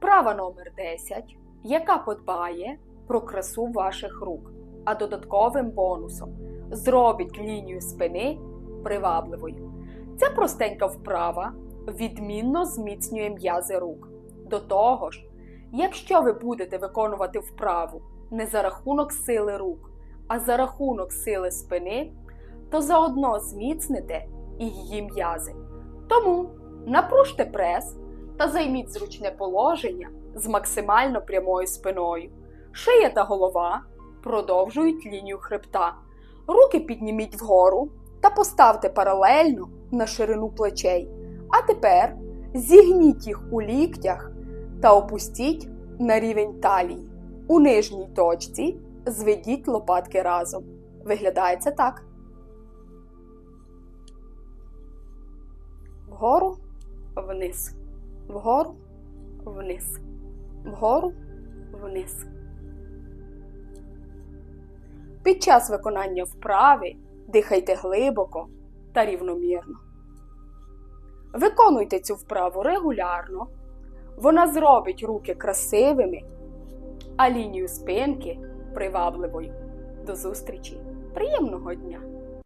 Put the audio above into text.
Вправа номер 10, яка подбає про красу ваших рук, а додатковим бонусом зробить лінію спини привабливою. Ця простенька вправа відмінно зміцнює м'язи рук. До того ж, якщо ви будете виконувати вправу не за рахунок сили рук, а за рахунок сили спини, то заодно зміцните і її м'язи. Тому напружте прес та займіть зручне положення з максимально прямою спиною. Шия та голова продовжують лінію хребта. Руки підніміть вгору та поставте паралельно на ширину плечей. А тепер зігніть їх у ліктях та опустіть на рівень талії. У нижній точці зведіть лопатки разом. Виглядає це так. Вгору, вниз, вгору, вниз, вгору, вниз. Під час виконання вправи дихайте глибоко та рівномірно. Виконуйте цю вправу регулярно. Вона зробить руки красивими, а лінію спинки привабливою. До зустрічі! Приємного дня!